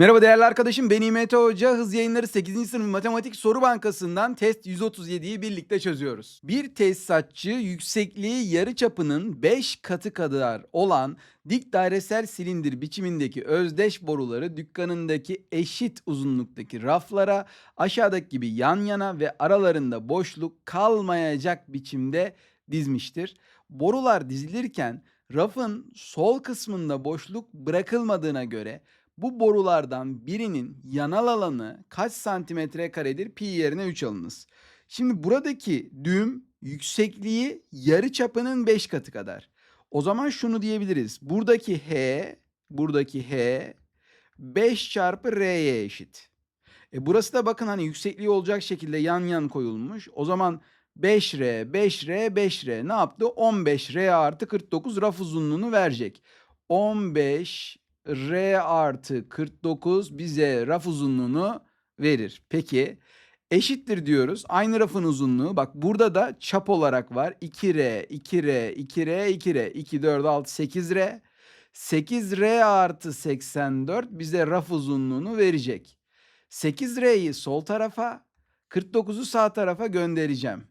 Merhaba değerli arkadaşım ben İMT Hoca. Hız yayınları 8. sınıf matematik soru bankasından test 137'yi birlikte çözüyoruz. Bir tesisatçı yüksekliği yarıçapının 5 katı kadar olan dik dairesel silindir biçimindeki özdeş boruları dükkanındaki eşit uzunluktaki raflara aşağıdaki gibi yan yana ve aralarında boşluk kalmayacak biçimde dizmiştir. Borular dizilirken rafın sol kısmında boşluk bırakılmadığına göre bu borulardan birinin yanal alanı kaç santimetre karedir? Pi yerine 3 alınız. Şimdi buradaki düğüm yüksekliği yarı çapının 5 katı kadar. O zaman şunu diyebiliriz. Buradaki H, buradaki H 5 çarpı R'ye eşit. E burası da bakın hani yüksekliği olacak şekilde yan yan koyulmuş. O zaman 5R, 5R, 5R ne yaptı? 15R artı 49 raf uzunluğunu verecek. 15 R artı 49 bize raf uzunluğunu verir. Peki eşittir diyoruz. Aynı rafın uzunluğu bak burada da çap olarak var. 2R, 2R, 2R, 2R, 2, 4, 6, 8R. 8R artı 84 bize raf uzunluğunu verecek. 8R'yi sol tarafa, 49'u sağ tarafa göndereceğim.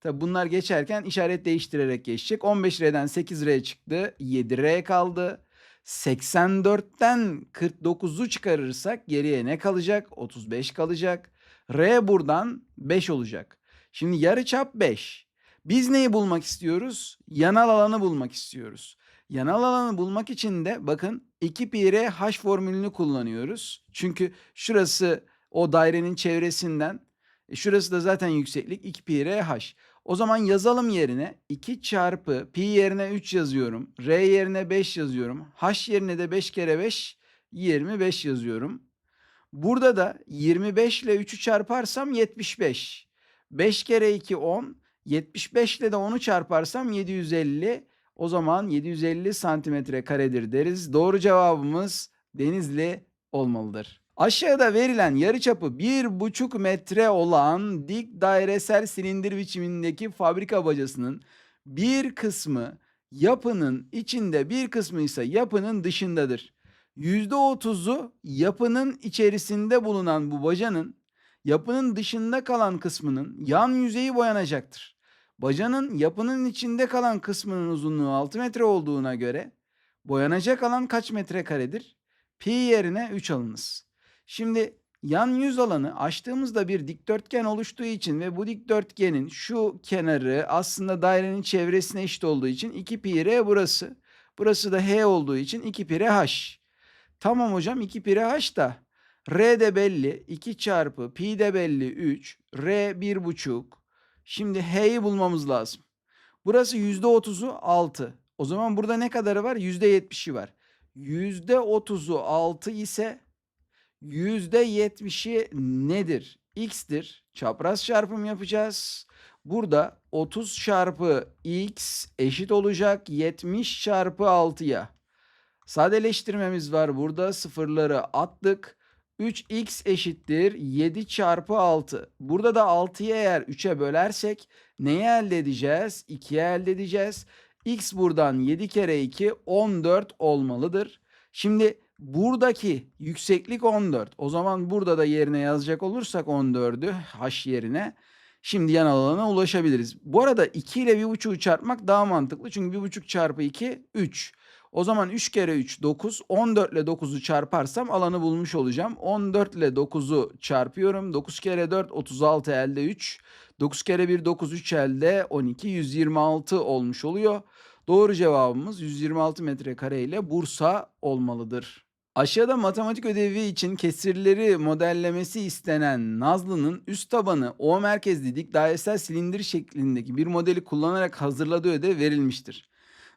Tabi bunlar geçerken işaret değiştirerek geçecek. 15R'den 8R çıktı. 7R kaldı. 84'ten 49'u çıkarırsak geriye ne kalacak? 35 kalacak. R buradan 5 olacak. Şimdi yarıçap 5. Biz neyi bulmak istiyoruz? Yanal alanı bulmak istiyoruz. Yanal alanı bulmak için de bakın 2 pi r h formülünü kullanıyoruz. Çünkü şurası o dairenin çevresinden, e, şurası da zaten yükseklik 2 pi r h. O zaman yazalım yerine 2 çarpı pi yerine 3 yazıyorum. R yerine 5 yazıyorum. H yerine de 5 kere 5 25 yazıyorum. Burada da 25 ile 3'ü çarparsam 75. 5 kere 2 10. 75 ile de 10'u çarparsam 750. O zaman 750 santimetre karedir deriz. Doğru cevabımız Denizli olmalıdır. Aşağıda verilen yarıçapı 1,5 metre olan dik dairesel silindir biçimindeki fabrika bacasının bir kısmı yapının içinde bir kısmı ise yapının dışındadır. %30'u yapının içerisinde bulunan bu bacanın yapının dışında kalan kısmının yan yüzeyi boyanacaktır. Bacanın yapının içinde kalan kısmının uzunluğu 6 metre olduğuna göre boyanacak alan kaç metre karedir? Pi yerine 3 alınız. Şimdi yan yüz alanı açtığımızda bir dikdörtgen oluştuğu için ve bu dikdörtgenin şu kenarı aslında dairenin çevresine eşit olduğu için 2 pi r burası. Burası da h olduğu için 2 pi r h. Tamam hocam 2 pi r h da r de belli 2 çarpı pi de belli 3 r 1,5. Şimdi h'yi bulmamız lazım. Burası %30'u 6. O zaman burada ne kadarı var? %70'i var. %30'u 6 ise %70'i nedir? X'tir. Çapraz çarpım yapacağız. Burada 30 çarpı x eşit olacak 70 çarpı 6'ya. Sadeleştirmemiz var burada. Sıfırları attık. 3x eşittir 7 çarpı 6. Burada da 6'yı eğer 3'e bölersek neyi elde edeceğiz? 2'ye elde edeceğiz. x buradan 7 kere 2 14 olmalıdır. Şimdi buradaki yükseklik 14. O zaman burada da yerine yazacak olursak 14'ü h yerine şimdi yan alana ulaşabiliriz. Bu arada 2 ile 1,5'u çarpmak daha mantıklı. Çünkü 1,5 çarpı 2 3. O zaman 3 kere 3 9. 14 ile 9'u çarparsam alanı bulmuş olacağım. 14 ile 9'u çarpıyorum. 9 kere 4 36 elde 3. 9 kere 1 9 3 elde 12 126 olmuş oluyor. Doğru cevabımız 126 metrekare ile Bursa olmalıdır. Aşağıda matematik ödevi için kesirleri modellemesi istenen Nazlı'nın üst tabanı O merkezli dik dairesel silindir şeklindeki bir modeli kullanarak hazırladığı ödev verilmiştir.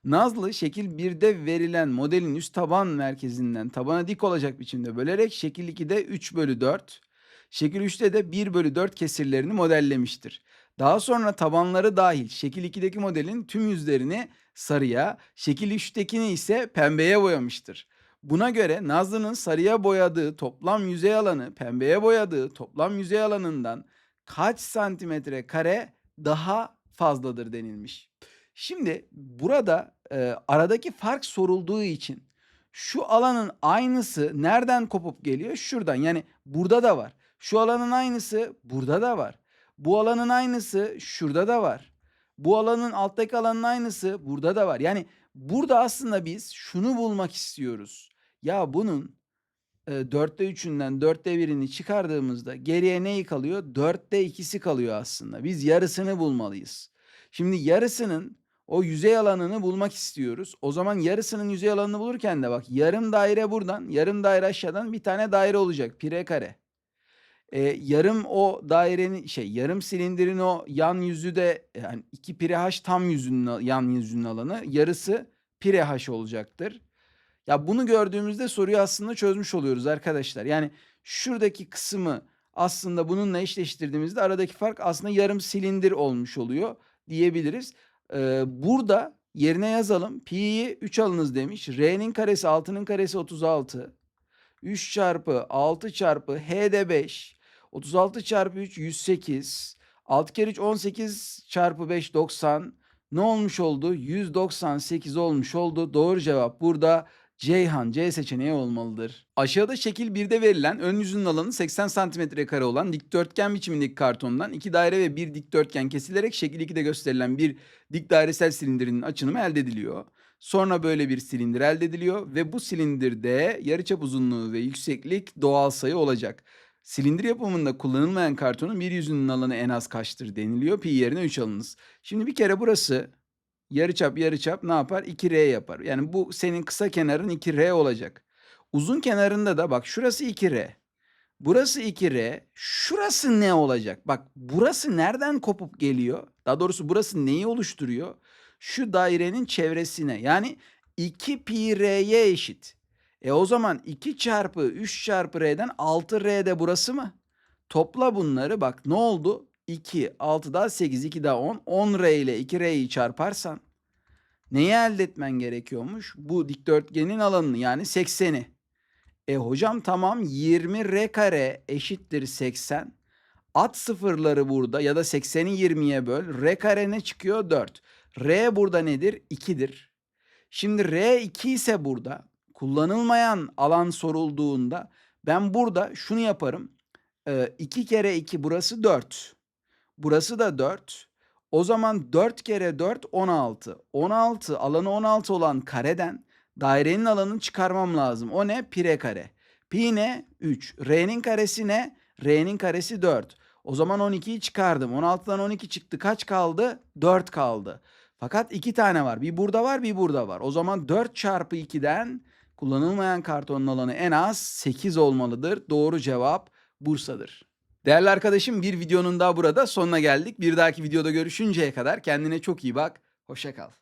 Nazlı şekil 1'de verilen modelin üst taban merkezinden tabana dik olacak biçimde bölerek şekil 2'de 3 bölü 4, şekil 3'te de 1 bölü 4 kesirlerini modellemiştir. Daha sonra tabanları dahil şekil 2'deki modelin tüm yüzlerini sarıya, şekil 3'tekini ise pembeye boyamıştır. Buna göre Nazlı'nın sarıya boyadığı toplam yüzey alanı pembeye boyadığı toplam yüzey alanından kaç santimetre kare daha fazladır denilmiş. Şimdi burada e, aradaki fark sorulduğu için Şu alanın aynısı nereden kopup geliyor? Şuradan. Yani burada da var. Şu alanın aynısı burada da var. Bu alanın aynısı şurada da var. Bu alanın alttaki alanın aynısı burada da var. Yani burada aslında biz şunu bulmak istiyoruz. Ya bunun e, 4'te 3'ünden 4'te 1'ini çıkardığımızda geriye neyi kalıyor? 4'te 2'si kalıyor aslında. Biz yarısını bulmalıyız. Şimdi yarısının o yüzey alanını bulmak istiyoruz. O zaman yarısının yüzey alanını bulurken de bak yarım daire buradan, yarım daire aşağıdan bir tane daire olacak. Pire kare. E, yarım o dairenin şey yarım silindirin o yan yüzü de yani 2 pire h tam yüzünün yan yüzünün alanı yarısı pire h olacaktır. Ya bunu gördüğümüzde soruyu aslında çözmüş oluyoruz arkadaşlar. Yani şuradaki kısmı aslında bununla eşleştirdiğimizde aradaki fark aslında yarım silindir olmuş oluyor diyebiliriz. Ee, burada yerine yazalım. Pi'yi 3 alınız demiş. R'nin karesi 6'nın karesi 36. 3 çarpı 6 çarpı H de 5. 36 çarpı 3 108. 6 kere 3 18 çarpı 5 90. Ne olmuş oldu? 198 olmuş oldu. Doğru cevap burada Ceyhan C seçeneği olmalıdır. Aşağıda şekil 1'de verilen ön yüzünün alanı 80 cm kare olan dikdörtgen biçimindeki kartondan iki daire ve bir dikdörtgen kesilerek şekil 2'de gösterilen bir dik dairesel silindirinin açınımı elde ediliyor. Sonra böyle bir silindir elde ediliyor ve bu silindirde yarıçap uzunluğu ve yükseklik doğal sayı olacak. Silindir yapımında kullanılmayan kartonun bir yüzünün alanı en az kaçtır deniliyor. Pi yerine 3 alınız. Şimdi bir kere burası yarıçap yarıçap ne yapar? 2R yapar. Yani bu senin kısa kenarın 2R olacak. Uzun kenarında da bak şurası 2R. Burası 2R. Şurası ne olacak? Bak burası nereden kopup geliyor? Daha doğrusu burası neyi oluşturuyor? Şu dairenin çevresine. Yani 2 pi r'ye eşit. E o zaman 2 çarpı 3 çarpı r'den 6 r de burası mı? Topla bunları bak ne oldu? 2, 6 daha 8, 2 daha 10. 10 r ile 2 r'yi çarparsan neyi elde etmen gerekiyormuş? Bu dikdörtgenin alanını yani 80'i. E hocam tamam 20 r kare eşittir 80. At sıfırları burada ya da 80'i 20'ye böl. R kare ne çıkıyor? 4. R burada nedir? 2'dir. Şimdi R 2 ise burada kullanılmayan alan sorulduğunda ben burada şunu yaparım. 2 kere 2 burası 4. Burası da 4. O zaman 4 kere 4 16. 16 alanı 16 olan kareden dairenin alanını çıkarmam lazım. O ne? Pire kare. Pi ne? 3. R'nin karesi ne? R'nin karesi 4. O zaman 12'yi çıkardım. 16'dan 12 çıktı. Kaç kaldı? 4 kaldı. Fakat iki tane var. Bir burada var, bir burada var. O zaman 4 çarpı 2'den kullanılmayan kartonun alanı en az 8 olmalıdır. Doğru cevap Bursa'dır. Değerli arkadaşım bir videonun daha burada sonuna geldik. Bir dahaki videoda görüşünceye kadar kendine çok iyi bak. Hoşça kal.